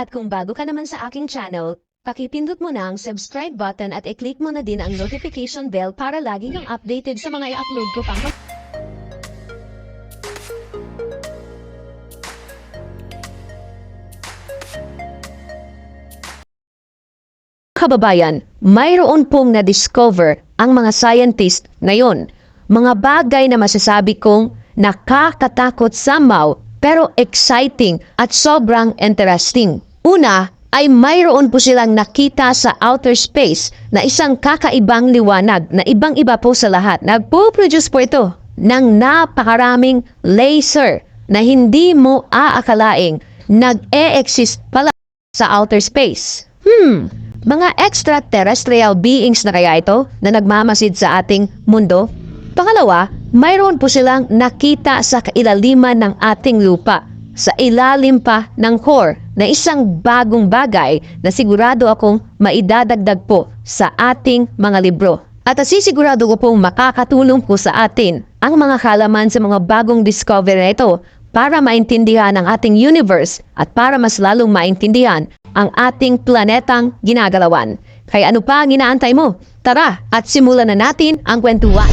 At kung bago ka naman sa aking channel, pakipindot mo na ang subscribe button at i-click mo na din ang notification bell para lagi kang updated sa mga i-upload ko pang Kababayan, mayroon pong na-discover ang mga scientist ngayon. Mga bagay na masasabi kong nakakatakot somehow pero exciting at sobrang interesting. Una ay mayroon po silang nakita sa outer space na isang kakaibang liwanag na ibang-iba po sa lahat. Nagpo-produce po ito ng napakaraming laser na hindi mo aakalaing nag-e-exist pala sa outer space. Hmm, mga extraterrestrial beings na kaya ito na nagmamasid sa ating mundo? Pangalawa, mayroon po silang nakita sa kailaliman ng ating lupa, sa ilalim pa ng core na isang bagong bagay na sigurado akong maidadagdag po sa ating mga libro. At sisigurado ko pong makakatulong po sa atin ang mga kalaman sa mga bagong discovery na ito para maintindihan ang ating universe at para mas lalong maintindihan ang ating planetang ginagalawan. Kaya ano pa ang inaantay mo? Tara at simulan na natin ang kwentuhan.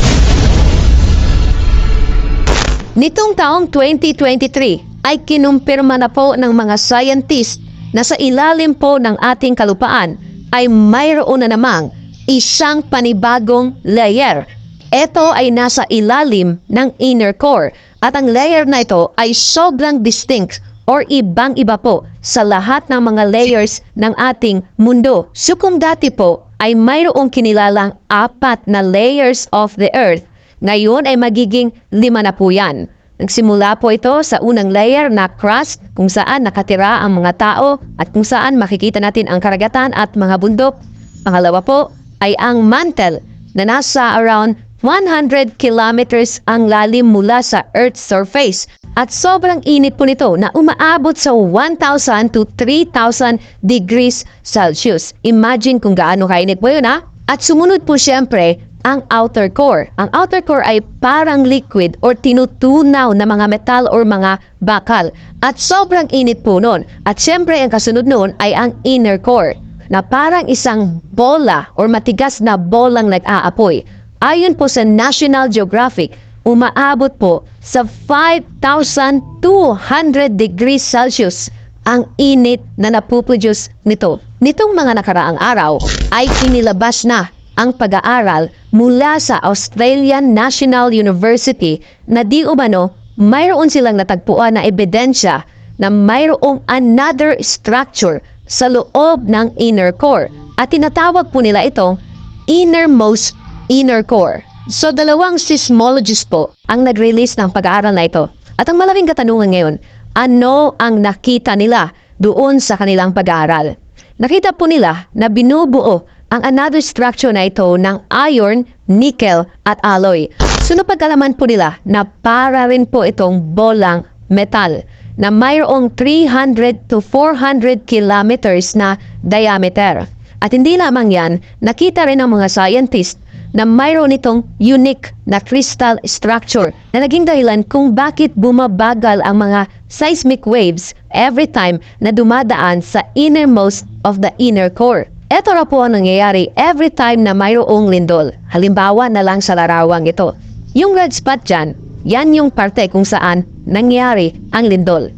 Nitong taong 2023 ay kinumpirma na po ng mga scientist na sa ilalim po ng ating kalupaan ay mayroon na namang isang panibagong layer. Ito ay nasa ilalim ng inner core at ang layer na ito ay sobrang distinct or ibang-iba po sa lahat ng mga layers ng ating mundo. So kung dati po ay mayroong kinilalang apat na layers of the earth, ngayon ay magiging lima na po yan. Nagsimula po ito sa unang layer na crust kung saan nakatira ang mga tao at kung saan makikita natin ang karagatan at mga bundok. Pangalawa po ay ang mantle na nasa around 100 kilometers ang lalim mula sa Earth's surface at sobrang init po nito na umaabot sa 1,000 to 3,000 degrees Celsius. Imagine kung gaano kainit po yun ha? At sumunod po siyempre ang outer core. Ang outer core ay parang liquid or tinutunaw na mga metal or mga bakal. At sobrang init po nun. At siyempre ang kasunod noon ay ang inner core na parang isang bola or matigas na bolang nag-aapoy. Ayon po sa National Geographic, umaabot po sa 5,200 degrees Celsius ang init na napuproduce nito. Nitong mga nakaraang araw ay inilabas na ang pag-aaral mula sa Australian National University na di umano mayroon silang natagpuan na ebidensya na mayroong another structure sa loob ng inner core at tinatawag po nila itong innermost inner core. So dalawang seismologist po ang nag-release ng pag-aaral na ito. At ang malaking katanungan ngayon, ano ang nakita nila doon sa kanilang pag-aaral? Nakita po nila na binubuo ang another structure na ito ng iron, nickel at alloy. So napagkalaman po nila na para rin po itong bolang metal na mayroong 300 to 400 kilometers na diameter. At hindi lamang yan, nakita rin ng mga scientist na mayroon itong unique na crystal structure na naging dahilan kung bakit bumabagal ang mga seismic waves every time na dumadaan sa innermost of the inner core. Ito ra po ang nangyayari every time na mayroong lindol. Halimbawa na lang sa larawang ito. Yung red spot dyan, yan yung parte kung saan nangyari ang lindol.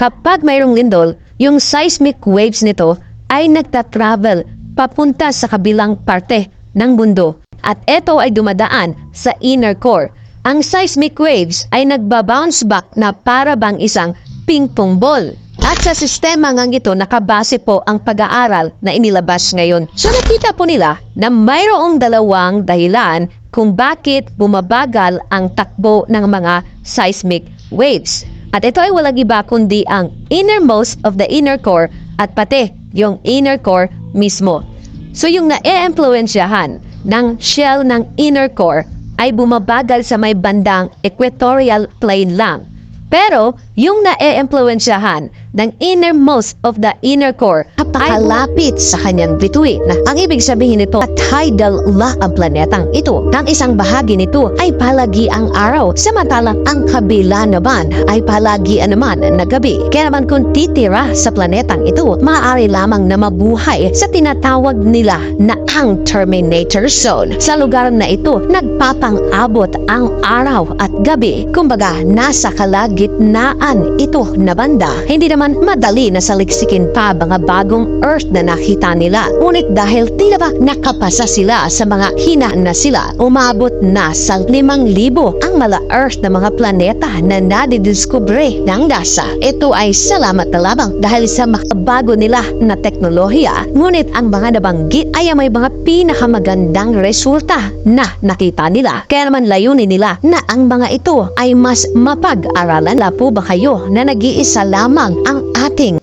Kapag mayroong lindol, yung seismic waves nito ay nagta-travel papunta sa kabilang parte ng mundo at ito ay dumadaan sa inner core. Ang seismic waves ay nagba-bounce back na para bang isang ping-pong ball. At sa sistema ngang ito nakabase po ang pag-aaral na inilabas ngayon. So nakita po nila na mayroong dalawang dahilan kung bakit bumabagal ang takbo ng mga seismic waves. At ito ay walang iba kundi ang innermost of the inner core at pati yung inner core mismo. So yung na-e-influensyahan ng shell ng inner core ay bumabagal sa may bandang equatorial plane lang. Pero yung na-e-impluensyahan ng innermost of the inner core napakalapit sa kanyang bituin. Ang ibig sabihin nito, at tidal la ang planetang ito. Ang isang bahagi nito ay palagi ang araw, samantalang ang kabila naman ay palagi naman na gabi. Kaya naman kung titira sa planetang ito, maaari lamang na mabuhay sa tinatawag nila na ang Terminator Zone. Sa lugar na ito, nagpapang-abot ang araw at gabi. Kumbaga, nasa kalagitnaan ito na banda. Hindi naman madali na saliksikin pa mga bagong Earth na nakita nila. Ngunit dahil tila ba nakapasa sila sa mga hinaan na sila, umabot na sa 5,000 ang mala Earth na mga planeta na nadidiskubre ng NASA. Ito ay salamat na lamang dahil sa makabago nila na teknolohiya. Ngunit ang mga nabanggit ay may mga pinakamagandang resulta na nakita nila. Kaya naman layunin nila na ang mga ito ay mas mapag-aralan. La po ba kayo na nag-iisa lamang ang ating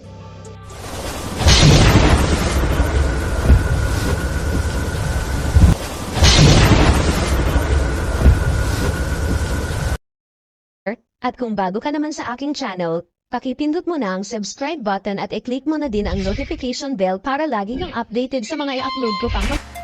At kung bago ka naman sa aking channel, pakipindot mo na ang subscribe button at i-click mo na din ang notification bell para lagi kang updated sa mga i-upload ko pang